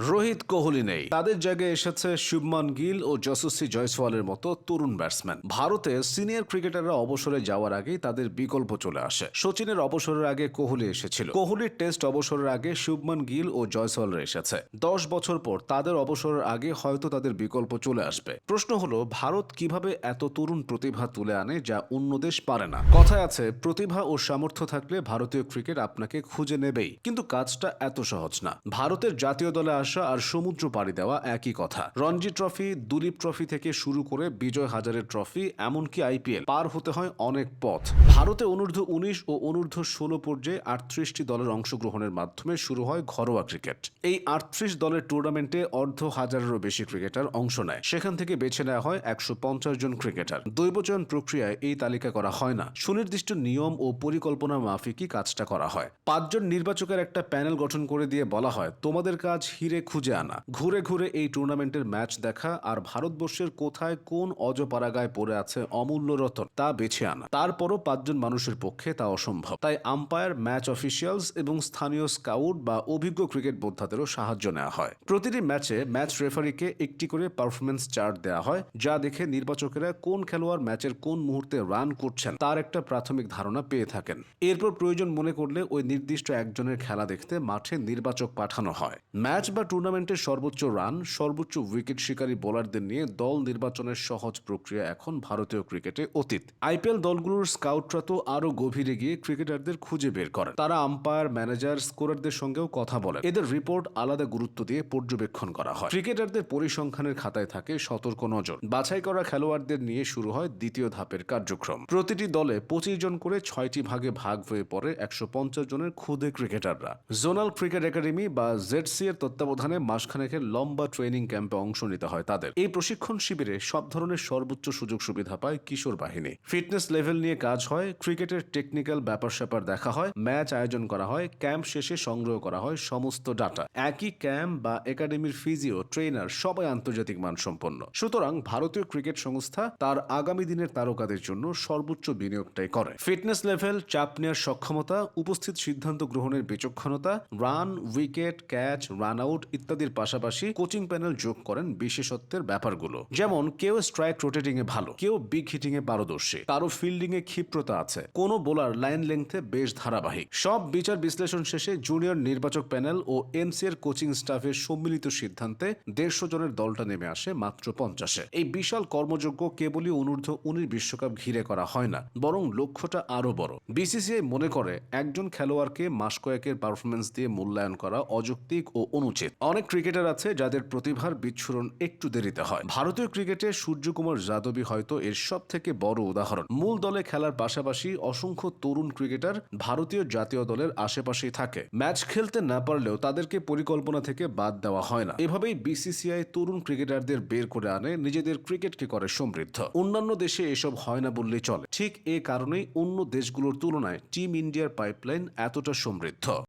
রোহিত কোহলি নেই। তাদের জায়গায় এসেছে শুভমান গিল ও যশস্বী জয়সওয়ালের মতো তরুণ ব্যাটসম্যান। ভারতে সিনিয়র ক্রিকেটাররা অবসরে যাওয়ার আগেই তাদের বিকল্প চলে আসে। সচিনের অবসরের আগে কোহলি এসেছিল। কোহলির টেস্ট অবসরের আগে শুভমান গিল ও জয়সওয়ালরা এসেছে। দশ বছর পর তাদের অবসরের আগে হয়তো তাদের বিকল্প চলে আসবে। প্রশ্ন হলো, ভারত কীভাবে এত তরুণ প্রতিভা তুলে আনে যা অন্য দেশ পারে না? কথায় আছে, প্রতিভা ও সামর্থ্য থাকলে ভারতীয় ক্রিকেট আপনাকে খুঁজে নেবেই। কিন্তু কাজটা এত সহজ না। ভারতের জাতীয় দলে আসা আর সমুদ্র পাড়ি দেওয়া একই কথা। রঞ্জি ট্রফি, দুলীপ ট্রফি থেকে শুরু করে বিজয় হাজারের ট্রফি, এমনকি আইপিএল পার হতে হয় অনেক পথ। ভারতে অনূর্ধ্ব উনিশ ও অনূর্ধ্ব ষোলো পর্যায়ে আটত্রিশটি দলের অংশগ্রহণের মাধ্যমে শুরু হয় ঘরোয়া ক্রিকেট। এই আটত্রিশ দলের টুর্নামেন্টে অর্ধ হাজারেরও বেশি ক্রিকেটার অংশ নেয়। সেখান থেকে বেছে নেওয়া হয় একশো পঞ্চাশ জন ক্রিকেটার। দৈবচয়ন প্রক্রিয়ায় এই তালিকা করা হয় না। সুনির্দিষ্ট নিয়ম ও পরিকল্পনা মাফিকই কাজটা করা হয়। পাঁচজন নির্বাচকের একটা প্যানেল গঠন করে দিয়ে বলা হয়, তোমাদের কাজ হিরে খুঁজে আনা। ঘুরে ঘুরে এই টুর্নামেন্টের ম্যাচ দেখা আর ভারতবর্ষের কোথায় কোন অজপাড়াগায় পড়ে আছে অমূল্য রতন তা বেছে আনা। তারপরও পাঁচজন মানুষের পক্ষে তা অসম্ভব। তাই আম্পায়ার, ম্যাচ অফিসিয়ালস এবং স্থানীয় স্কাউট বা অভিজ্ঞ ক্রিকেট বোদ্ধাদেরও সাহায্য নেওয়া হয়। প্রতিটি ম্যাচে ম্যাচ রেফারিকে একটি করে পারফরমেন্স চার্ট দেওয়া হয়, যা দেখে নির্বাচকেরা কোন খেলোয়াড় ম্যাচের কোন মুহূর্তে রান করছেন তার একটা প্রাথমিক ধারণা পেয়ে থাকেন। এরপর প্রয়োজন মনে করলে ওই নির্দিষ্ট একজনের খেলা দেখতে মাঠে নির্বাচক পাঠানো হয়। ম্যাচ বা টুর্নামেন্টের সর্বোচ্চ রান সর্বোচ্চ উইকেট শিকারী বোলারদের নিয়ে দল নির্বাচনের সহজ প্রক্রিয়া এখন ভারতীয় ক্রিকেটে অতীত। আইপিএল দলগুলোর স্কাউটরা তো আরও গভীরে গিয়ে ক্রিকেটারদের খুঁজে বের করেন। তারা আম্পায়ার ম্যানেজার স্কোরারদের সঙ্গেও কথা বলেন। এদের রিপোর্ট আলাদা গুরুত্ব দিয়ে পর্যবেক্ষণ করা হয়। ক্রিকেটারদের পরিসংখ্যানের খাতায় থাকে সতর্ক নজর। বাছাই করা খেলোয়াড়দের নিয়ে শুরু হয় দ্বিতীয় ধাপের কার্যক্রম। প্রতিটি দলে পঁচিশ জন করে ছয়টি ভাগে ভাগ হয়ে পড়ে একশো পঞ্চাশ জনের ক্ষুদে ক্রিকেটাররা জোনাল ক্রিকেট একাডেমি বা জেডসি এর তত্ত্বাবধানে মাসখানেকের লম্বা ট্রেনিং ক্যাম্পে অংশ নিতে হয় তাদের। এই প্রশিক্ষণ শিবিরে সব ধরনের সর্বোচ্চ সুযোগ সুবিধা পায় কিশোর বাহিনী। ফিটনেস লেভেল নিয়ে কাজ হয়, ক্রিকেটের টেকনিক্যাল ব্যাপার স্যাপার দেখা হয়, ম্যাচ আয়োজন করা হয়, ক্যাম্প শেষে সংগ্রহ করা হয় সমস্ত ডাটা। একই ক্যাম্প বা একাডেমির ফিজিও, ট্রেনার সবাই আন্তর্জাতিক মানসম্পন্ন। সুতরাং ভারতীয় ক্রিকেট সংস্থা তার আগামী দিনের তারকাদের জন্য সর্বোচ্চ বিনিয়োগটাই করে। ফিটনেস লেভেল, চাপ নেওয়ার সক্ষমতা, উপস্থিত সিদ্ধান্ত গ্রহণের বিচক্ষণতা, run, wicket, catch, run out ইত্যাদির পাশাপাশি কোচিং প্যানেল যোগ করেন বিশেষত্বের ব্যাপারগুলো। যেমন, কেউ স্ট্রাইক রোটেটিং এ ভালো, কেউ বিগ হিটিং এ পারদর্শী, কারও ফিল্ডিং এ ক্ষিপ্রতা আছে, কোন বোলার লাইন লেংথে বেশ ধারাবাহিক। সব বিচার বিশ্লেষণ শেষে জুনিয়র নির্বাচক প্যানেল ও এমসি এর কোচিং স্টাফের সম্মিলিত সিদ্ধান্তে দেড়শো জনের দলটা নেমে আসে মাত্র পঞ্চাশে। এই বিশাল কর্মযোগ্য কেবলই অনূর্ধ্ব উনিশ বিশ্বকাপ ঘিরে করা হয় না, বরং লক্ষ্যটা আরও বড়। বিসিসিআই মনে করে, একজন খেলোয়াড়কে মাস কয়েকের পারফরমেন্স দিয়ে মূল্যায়ন করা অযৌক্তিক ও অনুচিত। অনেক ক্রিকেটার আছে যাদের প্রতিভার বিচ্ছুরণ একটু দেরিতে হয়। ভারতীয় ক্রিকেটে সূর্যকুমার যাদবই হয়তো এর সব থেকে বড় উদাহরণ। মূল দলে খেলার পাশাপাশি অসংখ্য তরুণ ক্রিকেটার ভারতীয় জাতীয় দলের আশেপাশেই থাকে। ম্যাচ খেলতে না পারলেও তাদেরকে পরিকল্পনা থেকে বাদ দেওয়া হয় না। এভাবেই বিসিসিআই তরুণ ক্রিকেটারদের বের করে আনে, নিজেদের ক্রিকেটকে করে সমৃদ্ধ। অন্যান্য দেশে এসব হয় না বললেই চলে। ঠিক এ কারণেই অন্য দেশগুলোর তুলনায় টিম ইন্ডিয়ার পাইপলাইন এতটা সমৃদ্ধ।